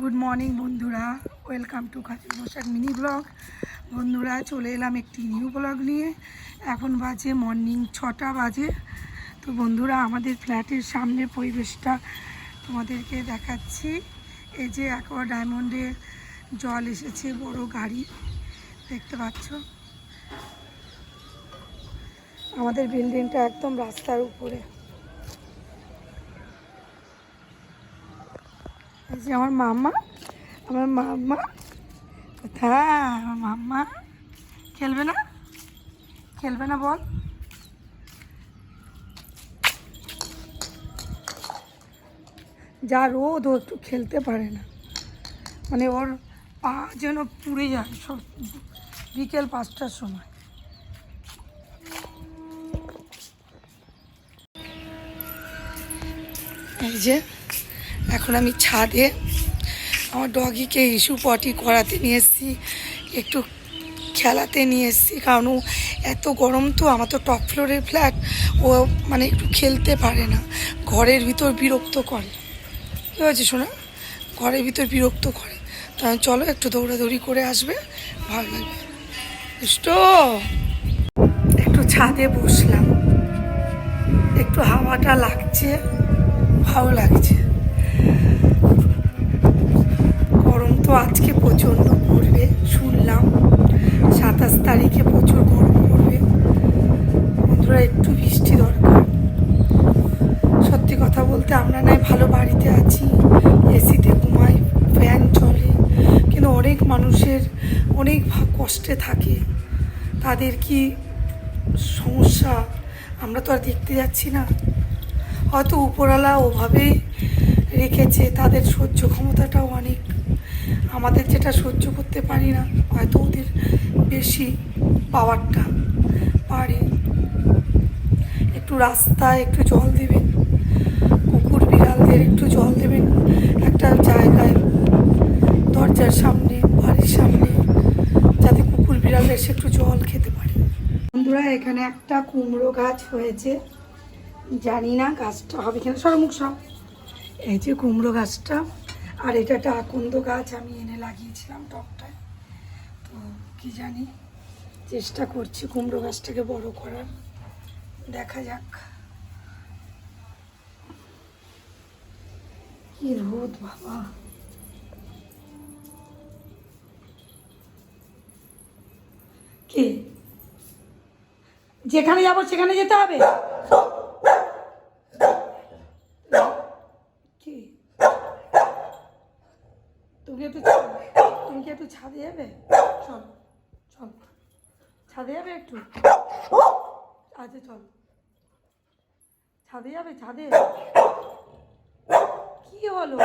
Good morning বন্ধুরা। Welcome to Khatir Basak mini blog বন্ধুরা, চলে এলাম একটি নিউ ব্লগ নিয়ে। এখন বাজে মর্নিং ছটা বাজে। তো বন্ধুরা, আমাদের ফ্ল্যাটের সামনের পরিবেশটা তোমাদেরকে দেখাচ্ছি। এই যে অ্যাকোয়া ডায়মন্ডে জল এসেছে, বড় গাড়ি। দেখতে পাচ্ছ? আমাদের বিল্ডিংটা একদম রাস্তার উপরে। যে আমার মাম্মা আমার মাম্মা। কোথায়? আমার মাম্মা। খেলবে না? খেলবে না বল। যা রোদ ও একটু খেলতে পারে না। মানে ওর পা যেন পুড়ে যায় সব বিকেল পাঁচটার সময়। এই যে এখন আমি ছাদে আমার ডগিকে ইস্যু পটি করাতে নিয়ে এসেছি, একটু খেলাতে নিয়ে এসেছি, কারণ এত গরম তো, আমার তো টপ ফ্লোরের ফ্ল্যাট, ও মানে একটু খেলতে পারে না, ঘরের ভিতর বিরক্ত করে। কী হয়েছে শোনা ঘরের ভিতর বিরক্ত করে। তাহলে চলো একটু দৌড়াদৌড়ি করে আসবে, ভালো লাগবে। দুষ্ট! একটু ছাদে বসলাম, একটু হাওয়াটা লাগছে, ভালো লাগছে গরম তো আজকে প্রচণ্ড পড়বে, শুনলাম। সাতাশ তারিখে প্রচুর গরম পড়বে। বন্ধুরা, একটু বৃষ্টি দরকার। সত্যি কথা বলতে, আমরা নয় ভালো বাড়িতে আছি, এসিতে ঘুমাই, ফ্যান চলে, কিন্তু অনেক মানুষের অনেক কষ্টে থাকে। তাদের কি সমস্যা? আমরা তো আর দেখতে যাচ্ছি না। হয়তো উপরওয়ালা ওভাবেই রেখেছে, তাদের সহ্য ক্ষমতাটাও অনেক। আমাদের যেটা সহ্য করতে পারি না, হয়তো ওদের বেশি পাওয়ারটা পারে। একটু রাস্তায় একটু জল দেবেন, কুকুর বিড়ালদের একটু জল দেবেন, একটা জায়গায়, দরজার সামনে, বাড়ির সামনে, যাতে কুকুর বিড়াল এসে একটু জল খেতে পারে। বন্ধুরা, এখানে একটা কুমড়ো গাছ হয়েছে। জানি না গাছটা হবে কিনা সব মুখ সব। এই যে কুমড়ো গাছটা, আর এটা একটা আকন্দ গাছ, আমি এনে লাগিয়েছিলাম টবটায় তো কি জানি, চেষ্টা করছি কুমড়ো গাছটাকে বড় করার। দেখা যাক। কি রোদ বাবা। কি? যেখানে যাব সেখানে যেতে হবে? তুমি তুমি কি একটু ছাদে যাবে? চল চল। ছাদে যাবে একটু? আচ্ছা চল। ছাদে যাবে, ছাদে? কি হলো?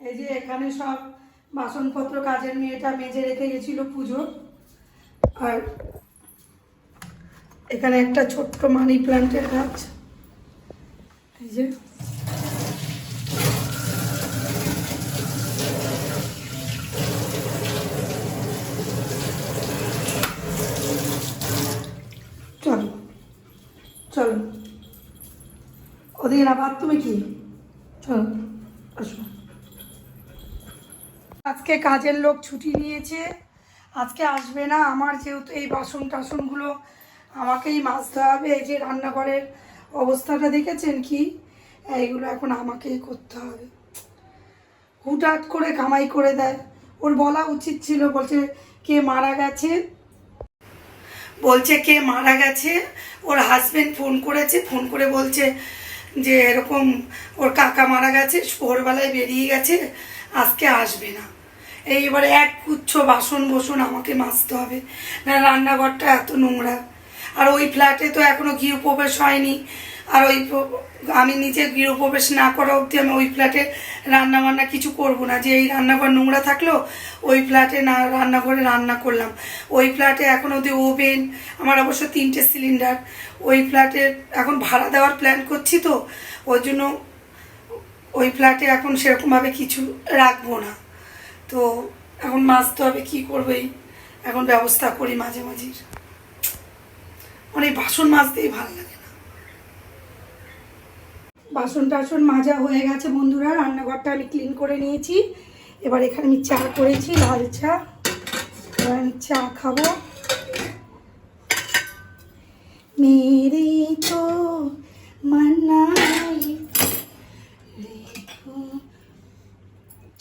এই যে এখানে সব বাসনপত্র কাজের মেয়েটা মেজে রেখে গেছিল পুজো আর এখানে একটা ছোট্ট মানি প্ল্যান্টের গাছ। এই যে। চলো চলো। ওদিকে না কি? চলো, আসো। আজকে কাজের লোক ছুটি নিয়েছে। আজকে আসবে না। আমার যেহেতু এই বাসন টাসনগুলো আমাকেই মাজতে হবে, এই যে রান্নাঘরের অবস্থাটা দেখেছেন কি? এইগুলো এখন আমাকেই করতে হবে। হুটহাট করে কামাই করে দেয়। ওর বলা উচিত ছিল, বলছে, কে মারা গেছে? বলছে, কে মারা গেছে? ওর হাজবেন্ড ফোন করেছে ফোন করে বলছে যে, এরকম ওর কাকা মারা গেছে, ভোরবেলায় বেরিয়ে গেছে, আজকে আসবে না। এইবারে এক গুচ্ছ বাসন বসন আমাকে মাজতে হবে। না, রান্নাঘরটা এত নোংরা। আর ওই ফ্ল্যাটে তো এখনও গৃহপ্রবেশ হয়নি। আর ওই আমি নিজে গৃহপ্রবেশ না করা অবধি আমি ওই ফ্ল্যাটে রান্না বান্না কিছু করব না। যে এই রান্নাঘর নোংরা থাকল, ওই ফ্ল্যাটে না, রান্নাঘরে রান্না করলাম। ওই ফ্ল্যাটে এখন অবধি ওভেন আমার অবশ্য তিনটে সিলিন্ডার ওই ফ্ল্যাটে এখন ভাড়া দেওয়ার প্ল্যান করছি তো। ওই জন্য ওই ফ্ল্যাটে এখন সেরকমভাবে কিছু রাখব না। তো এখন মাজতে হবে, কি করব এই? এখন ব্যবস্থা করি মাঝে মাঝে। অনেক বাসন মাজতেই ভালো লাগে না। বাসন টাসন মাজা হয়ে গেছে বন্ধুরা, রান্নাঘরটা আমি ক্লিন করে নিয়েছি। এবার এখানে আমি চা করেছি, লাল চা। এবার আমি চা খাব। মেরে তো মনাই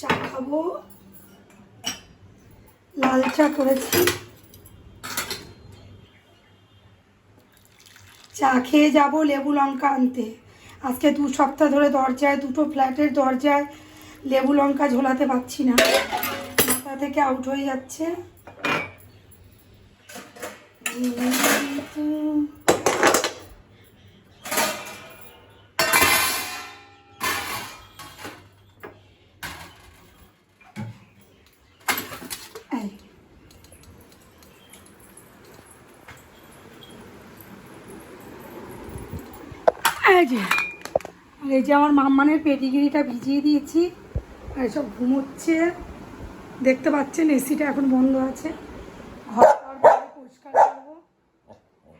চা খাব। লাল চা করেছি। চা খেয়ে যাব লেবু লঙ্কা আনতে। আজকে দু সপ্তাহ ধরে দরজায়, দুটো ফ্ল্যাটের দরজায় লেবু লঙ্কা ঝোলাতে পারছি না। মাথা থেকে আউট হয়ে যাচ্ছে এই এই যে এই যে আমার মাম্মানের পেটিগিরিটা ভিজিয়ে দিয়েছি, আর সব ঘুমোচ্ছে। দেখতে পাচ্ছেন, এসিটা এখন বন্ধ আছে। করব।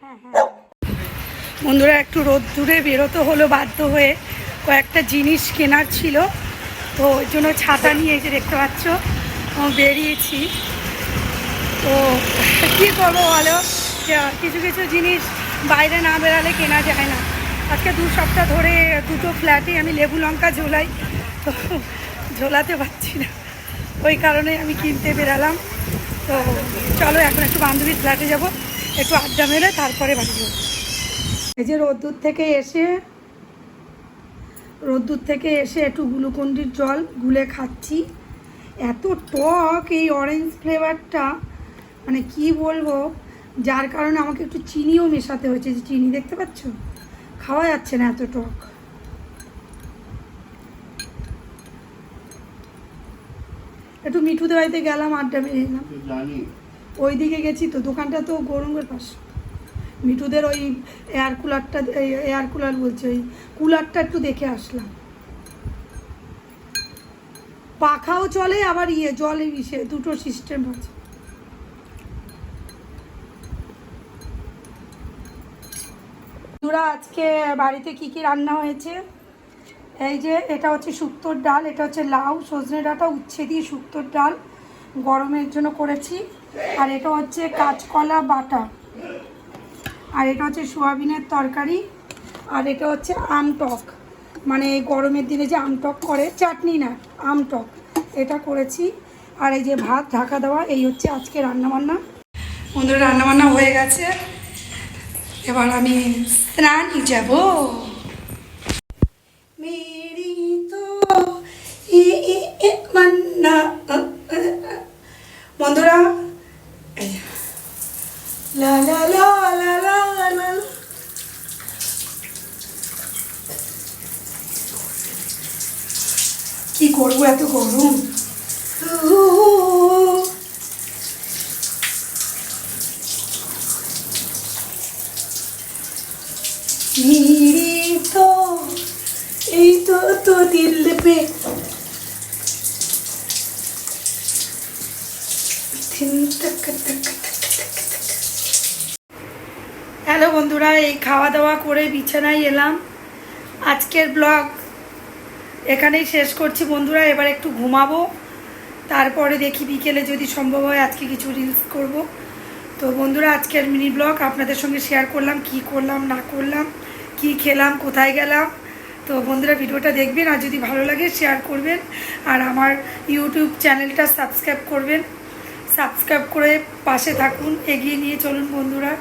হ্যাঁ হ্যাঁ বন্ধুরা, একটু রোদ দূরে বেরোতে হলো বাধ্য হয়ে। কয়েকটা জিনিস কেনার ছিল, তো ওই জন্য ছাতা নিয়ে এই যে দেখতে পাচ্ছ বেরিয়েছি। তো কী করব বলো? কিছু কিছু জিনিস বাইরে না বেরালে কেনা যায় না। আজকে দু সপ্তাহ ধরে দুটো ফ্ল্যাটে আমি লেবু লঙ্কা ঝোলাই। তো ঝোলাতে পারছি না। ওই কারণে আমি কিনতে বেরালাম। তো চলো এখন একটু বান্ধবীর ফ্ল্যাটে যাব। একটু আড্ডা মেরে তারপরে বাড়ি যাব। এই যে রোদ্দুর থেকে এসে, রোদ্দুর থেকে এসে একটু গ্লুকন্ডির জল গুলে খাচ্ছি। এত টক এই অরেঞ্জ ফ্লেভারটা মানে কি বলব? যার কারণে আমাকে একটু চিনিও মেশাতে হয়েছে। যে চিনি দেখতে পাচ্ছ? খাওয়া যাচ্ছে না এত টক। একটু মিঠুদের বাড়িতে গেলাম আড্ডা মেরে এলাম ওই দিকে গেছি তো দোকানটা তো গৌরঙ্গের পাশে। মিঠুদের ওই এয়ার কুলারটা এয়ার কুলার বলছে ওই কুলারটা একটু দেখে আসলাম। পাখাও চলে আবার ইয়ে জলে ইসে দুটো সিস্টেম আছে। বন্ধুরা, আজকে বাড়িতে কি কি রান্না হয়েছে? এই যে, এটা হচ্ছে শুক্তোর ডাল, এটা হচ্ছে লাউ, সজনে ডাঁটা, উচ্ছে দিয়ে শুক্তোর ডাল গরমের জন্য করেছি। আর এটা হচ্ছে কাঁচকলা বাটা। আর এটা হচ্ছে সোয়াবিনের তরকারি। আর এটা হচ্ছে আমটক মানে এই গরমের দিনে যে আমটক করে, চাটনি না আমটক এটা করেছি। আর এই যে ভাত, ঢাকা দেওয়া, এই হচ্ছে আজকে রান্নাবান্না। বন্ধুরা, রান্নাবান্না হয়ে গেছে। এবার আমি স্নান যাব মেরি তো। বন্ধুরা লা লা লা লা। কি করব এত গরম উ, मेरी तो এই তো তো দিল পে হ্যালো বন্ধুরা এই খাওয়া দাওয়া করে বিছানায় এলাম আজকের ব্লগ এখানেই শেষ করছি বন্ধুরা এবার একটু ঘুমাবো তারপরে দেখি বিকেলে যদি সম্ভব হয় আজকে কিছু রিলস করব তো বন্ধুরা আজকের মিনি ব্লগ আপনাদের সঙ্গে শেয়ার করলাম কি করলাম না করলাম কি খেলাম, কোথায় গেলাম। তো বন্ধুরা, ভিডিওটা দেখবেন আর যদি ভালো লাগে শেয়ার করবেন। আর আমার ইউটিউব চ্যানেলটা সাবস্ক্রাইব করবেন। সাবস্ক্রাইব করে পাশে থাকুন, এগিয়ে নিয়ে চলুন বন্ধুরা।